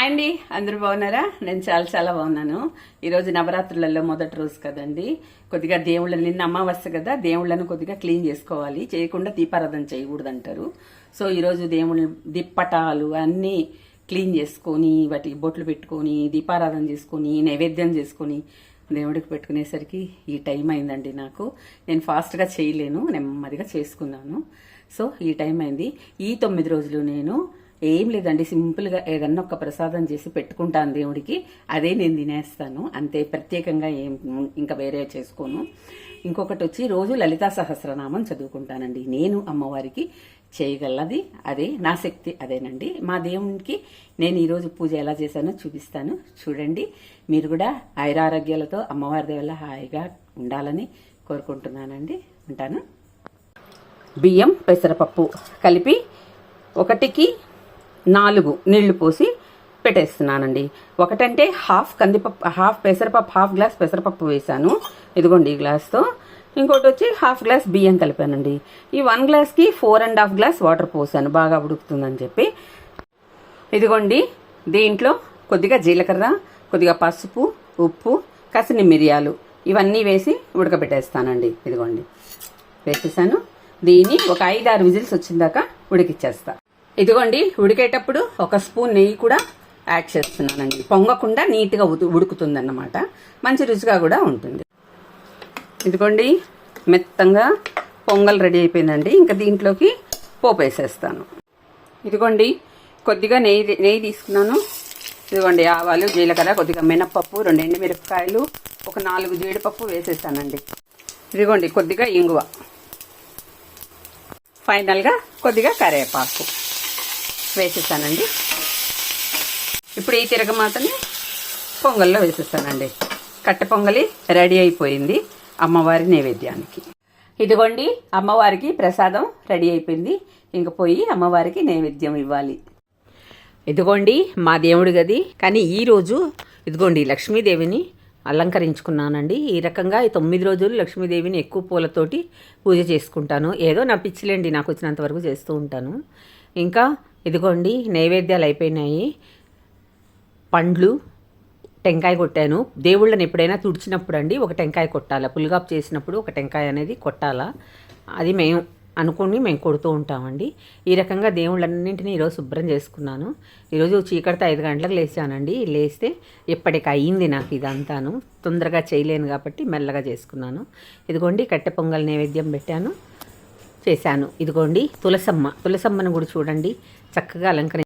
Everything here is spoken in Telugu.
హాయ్ అండి. అందరూ బాగున్నారా? నేను చాలా చాలా బాగున్నాను. ఈరోజు నవరాత్రులలో మొదటి రోజు కదండి. కొద్దిగా దేవుళ్ళని నిన్న అమావాస్య కదా దేవుళ్ళను కొద్దిగా క్లీన్ చేసుకోవాలి. చేయకుండా దీపారాధన చేయకూడదు అంటారు సో ఈరోజు దేవుళ్ళ దిప్పటాలు అన్నీ క్లీన్ చేసుకొని వాటికి బొట్లు పెట్టుకొని దీపారాధన చేసుకొని నైవేద్యం చేసుకొని దేవుడికి పెట్టుకునేసరికి ఈ టైం అయిందండి నాకు. నేను ఫాస్ట్గా చేయలేను నెమ్మదిగా చేసుకున్నాను. సో ఈ టైం అయింది. ఈ తొమ్మిది రోజులు నేను ఏం లేదండి సింపుల్గా ఏదన్నా ఒక ప్రసాదం చేసి పెట్టుకుంటాను దేవుడికి అదే నేను తినేస్తాను అంతే ప్రత్యేకంగా ఏం ఇంకా వేరే చేసుకోను. ఇంకొకటి వచ్చి రోజు లలితా సహస్రనామం చదువుకుంటానండి. నేను అమ్మవారికి చేయగలది అదే నా శక్తి అదేనండి. మా దేవునికి నేను ఈరోజు పూజ ఎలా చేశానో చూపిస్తాను. చూడండి మీరు కూడా ఆయురారోగ్యాలతో అమ్మవారి దేవుళ్ళ హాయిగా ఉండాలని కోరుకుంటున్నానండి. ఉంటాను. బియ్యం పెసరపప్పు కలిపి ఒకటికి నాలుగు నీళ్ళు పోసి పెట్టేస్తున్నానండి. ఒకటంటే హాఫ్ కందిపప్పు హాఫ్ పెసరపప్పు హాఫ్ గ్లాస్ పెసరపప్పు వేశాను. ఇదిగోండి ఈ గ్లాస్తో. ఇంకోటి వచ్చి హాఫ్ గ్లాస్ బియ్యం కలిపానండి. ఈ వన్ గ్లాస్కి four and half glass water పోసాను. బాగా ఉడుకుతుందని చెప్పి. ఇదిగోండి దీంట్లో కొద్దిగా జీలకర్ర కొద్దిగా పసుపు ఉప్పు కసిని మిరియాలు ఇవన్నీ వేసి ఉడకబెట్టేస్తానండి. ఇదిగోండి. వేసేసాను. దీన్ని ఒక ఐదారు విజిల్స్ వచ్చిందాక ఉడికిచ్చేస్తా. ఇదిగోండి ఉడికేటప్పుడు ఒక స్పూన్ నెయ్యి కూడా యాడ్ చేస్తున్నానండి. పొంగకుండా నీట్గా ఉడుకుతుందన్నమాట. మంచి రుచిగా కూడా ఉంటుంది. ఇదిగోండి మెత్తంగా పొంగల్ రెడీ అయిపోయిందండి. ఇంకా దీంట్లోకి పోపు వేసేస్తాను. ఇదిగోండి కొద్దిగా నెయ్యి నెయ్యి తీసుకున్నాను. ఇదిగోండి ఆవాలు జీలకర్ర కొద్దిగా మినప్పప్పు రెండు ఎండుమిరపకాయలు ఒక నాలుగు జీడిపప్పు వేసేసానండి. ఇదిగోండి కొద్దిగా ఇంగువ. ఫైనల్గా కొద్దిగా కరివేపాకు. వేసేసానండి. ఇప్పుడు ఈ తిరగమాతని పొంగల్లో వేసేస్తానండి కట్టె పొంగలి రెడీ అయిపోయింది. అమ్మవారి నైవేద్యానికి. ఇదిగోండి అమ్మవారికి ప్రసాదం రెడీ అయిపోయింది. ఇంక పోయి అమ్మవారికి నైవేద్యం ఇవ్వాలి. ఇదిగోండి మా దేవుడి గది. కానీ ఈరోజు ఇదిగోండి లక్ష్మీదేవిని అలంకరించుకున్నానండి. ఈ రకంగా ఈ తొమ్మిది రోజులు లక్ష్మీదేవిని ఎక్కువ పూలతోటి పూజ చేసుకుంటాను. ఏదో నా పిచ్చిలేండి నాకు వచ్చినంత వరకు చేస్తూ ఉంటాను. ఇంకా ఇదిగోండి నైవేద్యాలు అయిపోయినాయి. పండ్లు టెంకాయ కొట్టాను. దేవుళ్ళని ఎప్పుడైనా తుడిచినప్పుడు అండి ఒక టెంకాయ కొట్టాలా? పులిగాపు చేసినప్పుడు ఒక టెంకాయ అనేది కొట్టాలా? అది మేము అనుకుని మేము కొడుతూ ఉంటామండి. ఈ రకంగా దేవుళ్ళన్నింటినీ ఈరోజు శుభ్రం చేసుకున్నాను. ఈరోజు చీకటితో ఐదు గంటలకు లేచానండి. లేస్తే ఇప్పటికి అయింది నాకు ఇదంతాను. తొందరగా చేయలేను కాబట్టి మెల్లగా చేసుకున్నాను. ఇదిగోండి కట్టె పొంగల్ నైవేద్యం పెట్టాను. చేశాను. ఇదిగోండి తులసమ్మ. తులసమ్మను కూడా చూడండి. చక్కగా అలంకరి